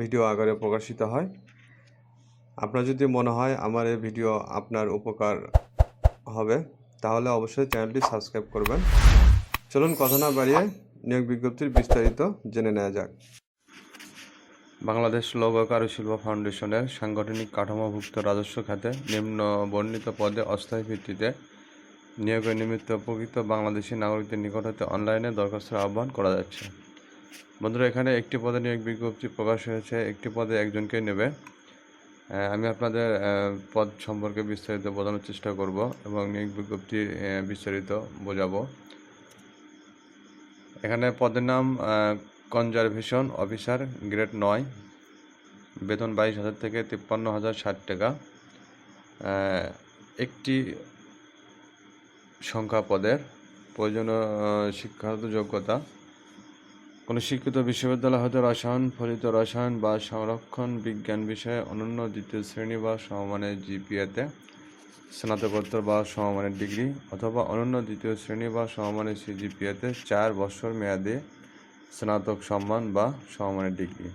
Video আকারে প্রকাশিত হয়। আপনার যদি মনে হয় আমার এই ভিডিও আপনার উপকার হবে, তাহলে অবশ্যই চ্যানেলটি সাবস্ক্রাইব করবেন। চলুন কথা না বাড়িয়ে নিয়োগ বিজ্ঞপ্তির বিস্তারিত জেনে নেওয়া যাক। বাংলাদেশ লোক কারুশিল্প ফাউন্ডেশনের সাংগঠনিক কাঠামোভুক্ত রাজস্ব খাতে নিম্ন বর্ণিত পদে অস্থায়ী ভিত্তিতে নিয়োগের নিমিত্ত প্রকৃত বাংলাদেশি নাগরিকদের নিকট হতে অনলাইনে দরখাস্তের আহ্বান করা যাচ্ছে। বন্ধুরা, এখানে একটি পদে নিয়োগ বিজ্ঞপ্তি প্রকাশ হয়েছে। একটি পদে একজনকে নেবে। আমি আপনাদের পদ সম্পর্কে বিস্তারিত বোঝানোর চেষ্টা করব এবং নিয়োগ বিজ্ঞপ্তি বিস্তারিত বোঝাবো। এখানে পদের নাম কনজারভেশন অফিসার, গ্রেড নয়। বেতন বাইশ হাজার থেকে তিপ্পান্ন হাজার ষাট টাকা। একটি সংখ্যা পদের। প্রয়োজনীয় শিক্ষাগত যোগ্যতা কোনো শিক্ষিত বিশ্ববিদ্যালয় হতে রসায়ন, ফলিত রসায়ন বা সংরক্ষণ বিজ্ঞান বিষয়ে অনন্য দ্বিতীয় শ্রেণি বা সমমানের জিপিএতে স্নাতকোত্তর বা সমমানের ডিগ্রি অথবা অনন্য দ্বিতীয় শ্রেণি বা সমমানের সিজিপিএতে চার বছর মেয়াদে স্নাতক সম্মান বা সমমানের ডিগ্রি।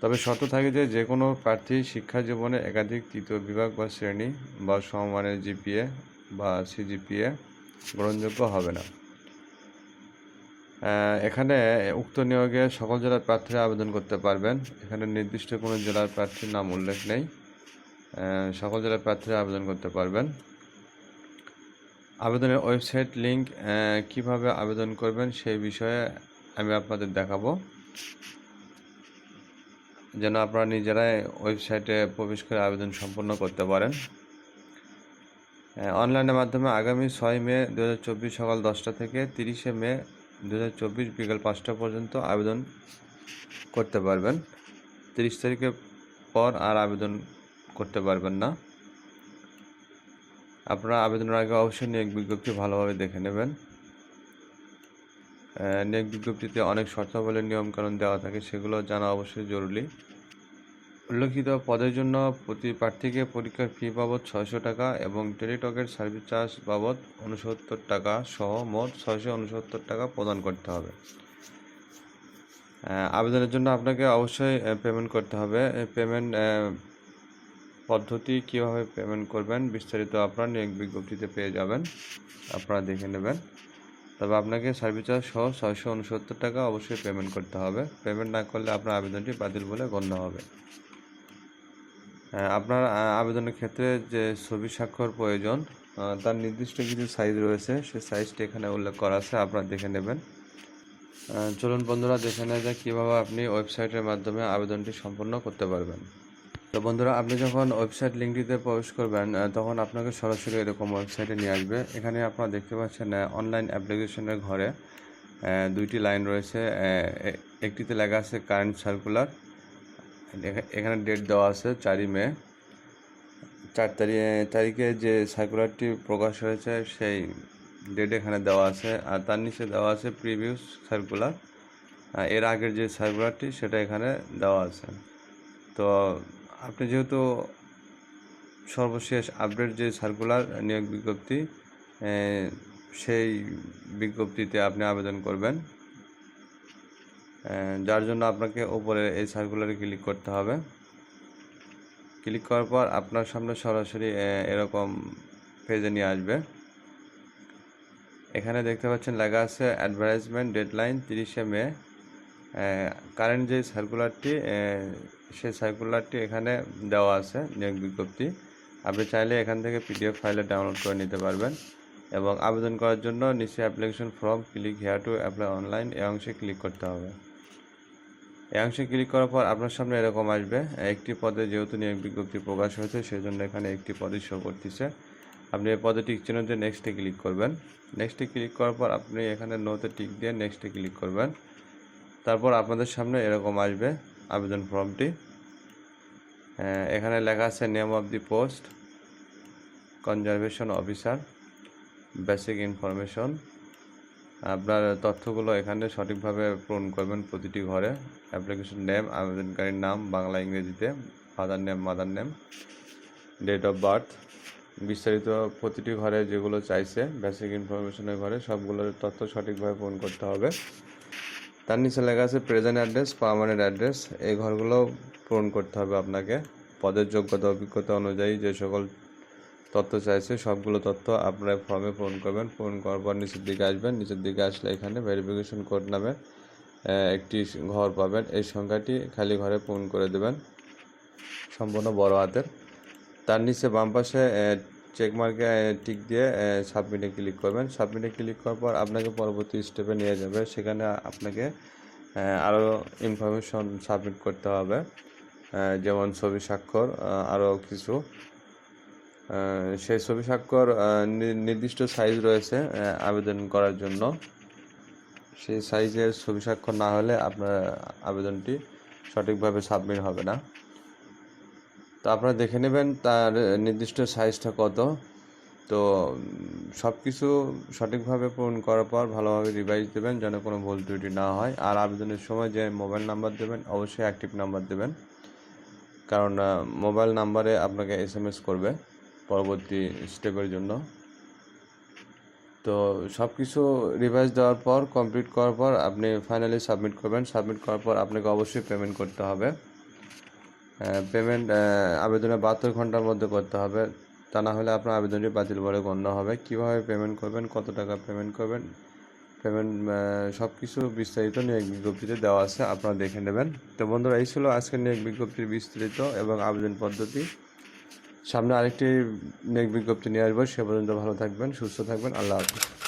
তবে শর্ত থাকে যে যে কোনো প্রার্থী শিক্ষা জীবনে একাধিক তৃতীয় বিভাগ বা শ্রেণি বা সমমানের জিপিএ বা সিজিপিএ গ্রহণযোগ্য হবে না। এখানে উক্ত নিয়োগে সকল জেলার প্রার্থীরা আবেদন করতে পারবেন। এখানে নির্দিষ্ট কোনো জেলার প্রার্থীর নাম উল্লেখ নেই। সকল জেলার প্রার্থীরা আবেদন করতে পারবেন। আবেদনের ওয়েবসাইট লিঙ্ক কীভাবে আবেদন করবেন সেই বিষয়ে আমি আপনাদের দেখাবো। যেন আপনারা নিজেরাই ওয়েবসাইটে প্রবেশ করে আবেদন সম্পন্ন করতে পারেন। অনলাইনের মাধ্যমে আগামী ছয় মে দু হাজার চব্বিশ সকাল দশটা থেকে তিরিশে মে দু বিকাল পাঁচটা পর্যন্ত আবেদন করতে পারবেন। তিরিশ তারিখের পর আর আবেদন করতে পারবেন না। আপনারা আবেদনের আগে অবশ্যই নিয়োগ বিজ্ঞপ্তি ভালোভাবে দেখে নেবেন। নিয়োগ বিজ্ঞপ্তিতে অনেক শর্তাবলী, নিয়মকানুন দেওয়া থাকে, সেগুলো জানা অবশ্যই জরুরি। উল্লেখিত পদের জন্য প্রতি প্রার্থীকে পরীক্ষার ফি বাবদ ছয়শো টাকা এবং টেলিটকের সার্ভিস চার্জ বাবদ উনসত্তর টাকা সহ মোট ছয়শো উনসত্তর টাকা প্রদান করতে হবে। আবেদনের জন্য আপনাকে অবশ্যই পেমেন্ট করতে হবে। পেমেন্ট পদ্ধতি কীভাবে পেমেন্ট করবেন বিস্তারিত আপনার নিয়োগ বিজ্ঞপ্তিতে পেয়ে যাবেন। আপনারা দেখে নেবেন। তবে আপনাকে সার্ভিস চার্জ সহ ছয়শো উনসত্তর টাকা অবশ্যই পেমেন্ট করতে হবে। পেমেন্ট না করলে আপনার আবেদনটি বাতিল বলে গণ্য হবে। আপনার আবেদনের ক্ষেত্রে যে ছবি স্বাক্ষর প্রয়োজন তার নির্দিষ্ট কিছু সাইজ রয়েছে। সেই সাইজটি এখানে উল্লেখ করা আছে, আপনারা দেখে নেবেন। চলুন বন্ধুরা, দেখে নেওয়া যাক কীভাবে আপনি ওয়েবসাইটের মাধ্যমে আবেদনটি সম্পন্ন করতে পারবেন। তো বন্ধুরা, আপনি যখন ওয়েবসাইট লিঙ্কটিতে প্রবেশ করবেন তখন আপনাকে সরাসরি এরকম ওয়েবসাইটে নিয়ে আসবে। এখানে আপনারা দেখতে পাচ্ছেন অনলাইন অ্যাপ্লিকেশনের ঘরে দুইটি লাইন রয়েছে। একটিতে লেখা আছে কারেন্ট সার্কুলার এখানে ডেট দেওয়া আছে চারই মে। চার তারিখ তারিখে যে সার্কুলারটি প্রকাশ হয়েছে সেই ডেট এখানে দেওয়া আছে। আর তার নিচে দেওয়া আছে প্রিভিউস সার্কুলার এর আগের যে সার্কুলারটি সেটা এখানে দেওয়া আছে। তো আপনি যেহেতু সর্বশেষ আপডেট যে সার্কুলার নিয়োগ বিজ্ঞপ্তি সেই বিজ্ঞপ্তিতে আপনি আবেদন করবেন। যার জন্য আপনাকে উপরে এই সার্কুলারে ক্লিক করতে হবে। ক্লিক করার পর আপনার সামনে সরাসরি এরকম পেজে নিয়ে আসবে। এখানে দেখতে পাচ্ছেন লেখা আছে অ্যাডভার্টাইজমেন্ট ডেডলাইন তিরিশে মে। কারেন্ট যে সার্কুলারটি সেই সার্কুলারটি এখানে দেওয়া আছে নিয়োগ বিজ্ঞপ্তি। আপনি চাইলে এখান থেকে পিডিএফ ফাইলে ডাউনলোড করে নিতে পারবেন এবং আবেদন করার জন্য নিচে application form click here to apply online এই অংশে ক্লিক করতে হবে। এই অংশে ক্লিক করার পর আপনার সামনে এরকম আসবে। একটি পদে যেহেতু নিয়োগ বিজ্ঞপ্তি প্রকাশ হয়েছে সেই জন্য এখানে একটি পদে শো করতেছে। আপনি এই পদে টিক চিহ্ন দিয়ে নেক্সটে ক্লিক করবেন। নেক্সটে ক্লিক করার পর আপনি এখানে নোতে টিক দিয়ে নেক্সটে ক্লিক করবেন। তারপর আপনাদের সামনে এরকম আসবে আবেদন ফর্মটি। এখানে লেখা আছে name of the post conservation officer basic information আপনার তথ্যগুলো এখানে সঠিকভাবে পূরণ করবেন প্রতিটি ঘরে। অ্যাপ্লিকেশন নেম আবেদনকারীর নাম, বাংলা, ইংরেজিতে father name mother name date of birth বিস্তারিত প্রতিটি ঘরে যেগুলো চাইছে বেসিক ইনফরমেশনের ঘরে সবগুলোর তথ্য সঠিকভাবে পূরণ করতে হবে। তার নিচে লেখা আছে প্রেজেন্ট অ্যাড্রেস পার্মানেন্ট অ্যাড্রেস এই ঘরগুলো পূরণ করতে হবে আপনাকে। পদের যোগ্যতা, অভিজ্ঞতা অনুযায়ী যে সকল তথ্য চাইছে, সবগুলো তথ্য আপনার ফর্মে পূরণ করবেন। পূরণ করার পর নিচের দিকে আসবেন। নিচের দিকে আসলে এখানে ভেরিফিকেশন কোড নামে একটি ঘর পাবেন। এই সংখ্যাটি খালি ঘরে পূরণ করে দেবেন, সম্পূর্ণ বড় হাতের। তার নিচে বাম পাশে চেক মার্কে টিক দিয়ে সাবমিটে ক্লিক করবেন। সাবমিটে ক্লিক করার পর আপনাকে পরবর্তী স্টেপে নিয়ে যাবে। সেখানে আপনাকে আরও ইনফরমেশন সাবমিট করতে হবে। যেমন ছবি স্বাক্ষর আরও কিছু। সেই ছবি স্বাক্ষর নির্দিষ্ট সাইজ রয়েছে আবেদন করার জন্য। সেই সাইজের ছবি স্বাক্ষর না হলে আপনার আবেদনটি সঠিকভাবে সাবমিট হবে না। তো আপনারা দেখে নেবেন তার নির্দিষ্ট সাইজটা কত। তো সব কিছু সঠিকভাবে পূরণ করার পর ভালোভাবে রিভাইজ দেবেন, যেন কোনো ভুল ত্রুটি না হয়। আর আবেদনের সময় যে মোবাইল নাম্বার দেবেন, অবশ্যই অ্যাক্টিভ নাম্বার দেবেন। কারণ মোবাইল নাম্বারে আপনাকে এস এম এস করবে। পরবর্তী স্টেপের জন্য। তো সব কিছু রিভাইজ দেওয়ার পর কমপ্লিট করার পর আপনি ফাইনালি সাবমিট করবেন। সাবমিট করার পর আপনাকে অবশ্যই পেমেন্ট করতে হবে। পেমেন্ট আবেদনে বাহাত্তর ঘণ্টার মধ্যে করতে হবে। তা না হলে আপনার আবেদনটি বাতিল বলে গণ্য হবে। কীভাবে পেমেন্ট করবেন, কত টাকা পেমেন্ট করবেন পেমেন্ট সব কিছু বিস্তারিত নিয়োগ বিজ্ঞপ্তিতে দেওয়া আছে, আপনারা দেখে নেবেন। তো বন্ধুরা, এই ছিল আজকের নিয়োগ বিজ্ঞপ্তির বিস্তারিত এবং আবেদন পদ্ধতি। সামনে আরেকটি নেক বিজ্ঞপ্তি নিয়ে আসব সে পর্যন্ত ভালো থাকবেন সুস্থ থাকবেন আল্লাহ হাফিজ।